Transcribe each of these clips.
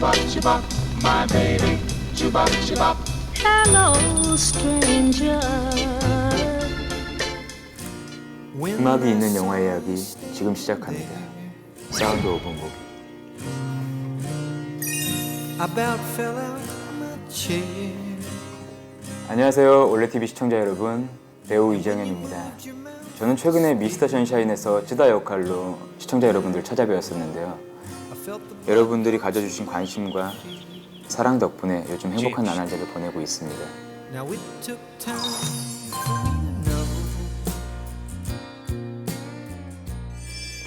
Chuba, my baby. Chuba chuba. Hello, stranger. 음악이 있는 영화 이야기 지금 시작합니다. 사운드 오브 무비. about fell out my chair. 안녕하세요. 올레TV 시청자 여러분. 배우 이정현입니다. 저는 최근에 미스터 션샤인에서 쯔다 역할로 시청자 여러분들 찾아뵈었었는데요. 여러분들이 가져주신 관심과 사랑 덕분에 요즘 행복한 나날들을 보내고 있습니다.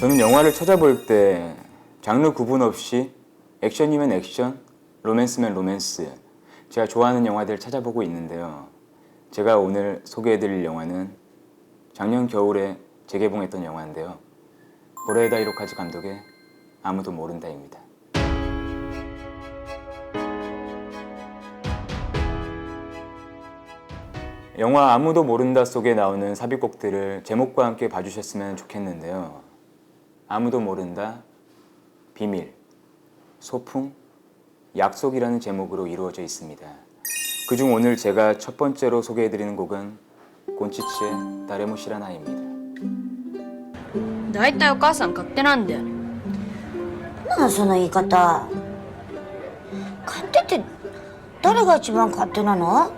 저는 영화를 찾아볼 때 장르 구분 없이 액션이면 액션, 로맨스면 로맨스 제가 좋아하는 영화들 찾아보고 있는데요. 제가 오늘 소개해드릴 영화는 작년 겨울에 재개봉했던 영화인데요. 고레에다 히로카즈 감독의 아무도 모른다입니다. 영화 아무도 모른다 속에 나오는 삽입곡들을 제목과 함께 봐주셨으면 좋겠는데요. 아무도 모른다, 비밀, 소풍, 약속이라는 제목으로 이루어져 있습니다. 그중 오늘 제가 첫 번째로 소개해드리는 곡은 곤치치의 다레모 시라나입니다. だいたいお母さん勝手なんだよね なんその言い方？勝手って誰が一番勝手なの？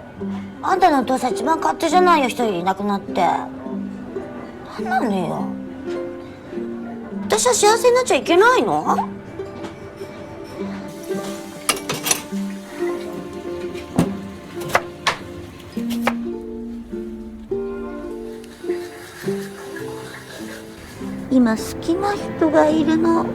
あんたのお父さん一番勝手じゃないよ一人いなくなって。何なのよ？私は幸せになっちゃいけないの？今好きな人がいるの。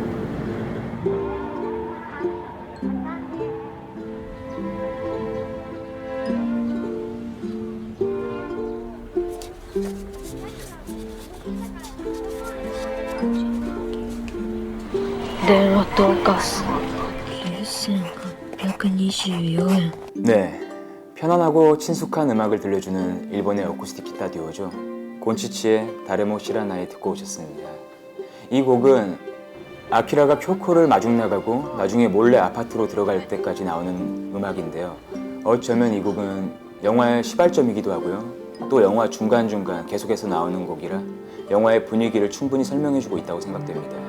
똑같어. 레슨가 124요. 네. 편안하고 친숙한 음악을 들려주는 일본의 어쿠스틱 기타 듀오죠. 곤치치의 다레모 시라나에 듣고 오셨습니다. 이 곡은 아키라가 표코를 마중 나가고 나중에 몰래 아파트로 들어갈 때까지 나오는 음악인데요. 어쩌면 이 곡은 영화의 시발점이기도 하고요. 또 영화 중간중간 계속해서 나오는 곡이라 영화의 분위기를 충분히 설명해주고 있다고 생각됩니다.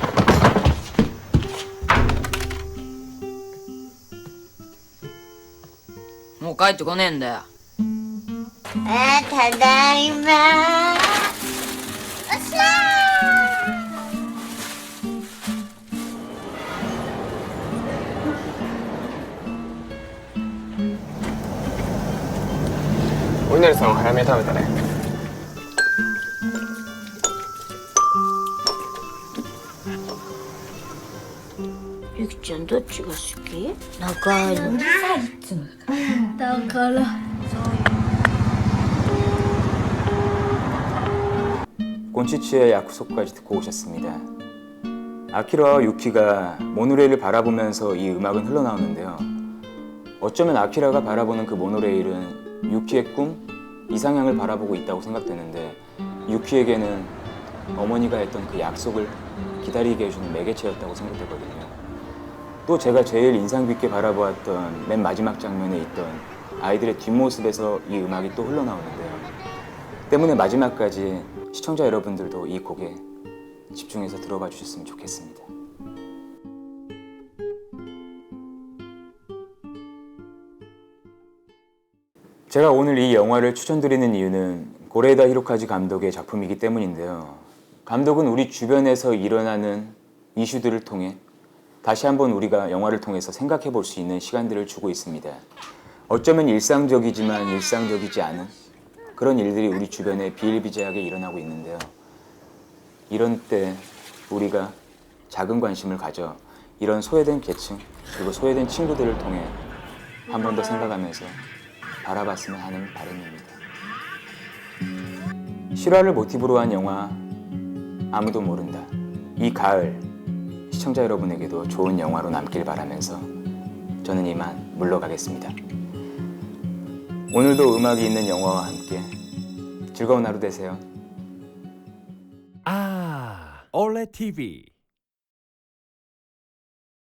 もう帰ってこねえんだよ。あただいまお稲荷さんは早めに食べたね 젠더 찍었을게. 나가요. 나가라. 곤치치의 야쿠소까지 듣고 오셨습니다. 아키라와 유키가 모노레일을 바라보면서 이 음악은 흘러나오는데요. 어쩌면 아키라가 바라보는 그 모노레일은 유키의 꿈, 이상향을 바라보고 있다고 생각되는데 유키에게는 어머니가 했던 그 약속을 기다리게 해주는 매개체였다고 생각되거든요. 또 제가 제일 인상 깊게 바라보았던 맨 마지막 장면에 있던 아이들의 뒷모습에서 이 음악이 또 흘러나오는데요. 때문에 마지막까지 시청자 여러분들도 이 곡에 집중해서 들어봐 주셨으면 좋겠습니다. 제가 오늘 이 영화를 추천드리는 이유는 고레다 히로카즈 감독의 작품이기 때문인데요. 감독은 우리 주변에서 일어나는 이슈들을 통해 다시 한번 우리가 영화를 통해서 생각해 볼 수 있는 시간들을 주고 있습니다. 어쩌면 일상적이지만 일상적이지 않은 그런 일들이 우리 주변에 비일비재하게 일어나고 있는데요. 이런 때 우리가 작은 관심을 가져 이런 소외된 계층 그리고 소외된 친구들을 통해 한 번 더 생각하면서 바라봤으면 하는 바람입니다. 실화를 모티브로 한 영화 아무도 모른다. 이 가을 시청자 여러분에게도 좋은 영화로 남길 바라면서 저는 이만 물러가겠습니다. 오늘도 음악이 있는 영화와 함께 즐거운 하루 되세요. 아, 올레 TV.